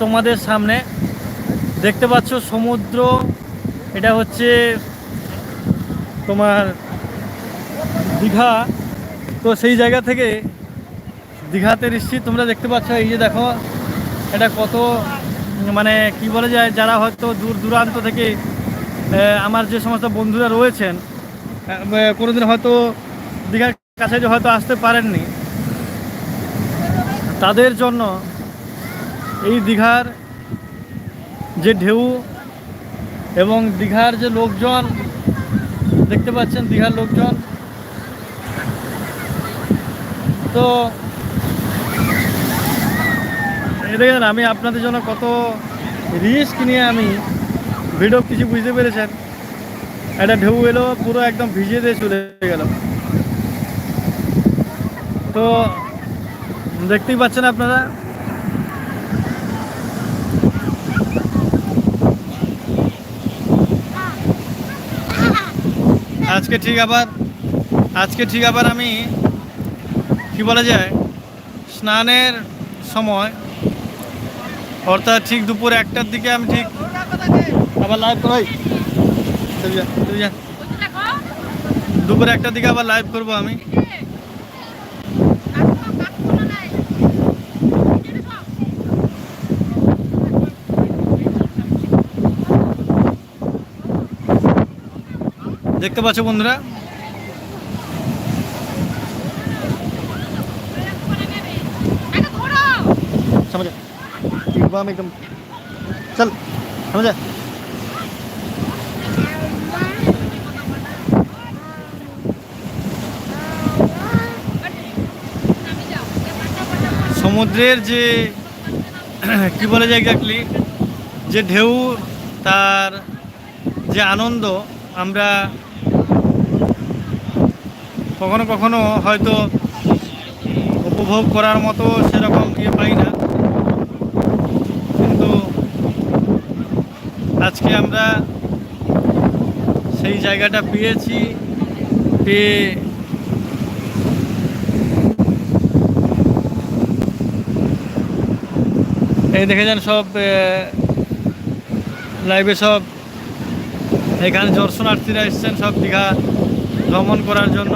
তোমাদের সামনে দেখতে পাচ্ছ সমুদ্র। এটা হচ্ছে তোমার দীঘা। তো সেই জায়গা থেকে দীঘাতে এসেছি। তোমরা দেখতে পাচ্ছ এই যে দেখো, এটা কত মানে কি বলে যায়, যারা হয়তো দূর দূরান্ত থেকে আমার যে সমস্ত বন্ধুরা রয়েছেন কোনোদিন হয়তো দীঘার কাছে হয়তো আসতে পারেননি। তাদের জন্য এই দীঘার যে ঢেউ এবং দীঘার যে লোকজন, দেখতে পাচ্ছেন দীঘার লোকজন। তো দেখেন, আমি আপনাদের জন্য কত রিস্ক নিয়ে আমি ভিডিও কিছু বুঝতে পেরেছেন। একটা ঢেউ এলো, পুরো একদম ভিজিয়ে দিয়ে চলে গেল। তো, দেখতেই পাচ্ছেন আপনারা আজকে ঠিক আবার, আজকে ঠিক আবার আমি, কি বলা যায়, স্নানের সময়, অর্থাৎ ঠিক দুপুর একটার দিকে আমি ঠিক আবার লাইভ করাই দুপুর একটার দিকে আবার লাইভ করব আমি। দেখতে পাচ্ছ বন্ধুরা समझ एकदम एकदम चल समझ সমুদ্রের যে কি বলে যায় এক্স্যাক্টলি যে ঢেউ তার যে আনন্দ আমরা কখনো কখনো হয়তো উপভোগ করার মতো সেরকম ইয়ে পাই না। কিন্তু আজকে আমরা সেই জায়গাটা পেয়েছি, পেয়ে এই দেখে যান সব লাইভে সব, এখানে দর্শনার্থীরা এসছেন সব দীঘা ভ্রমণ করার জন্য।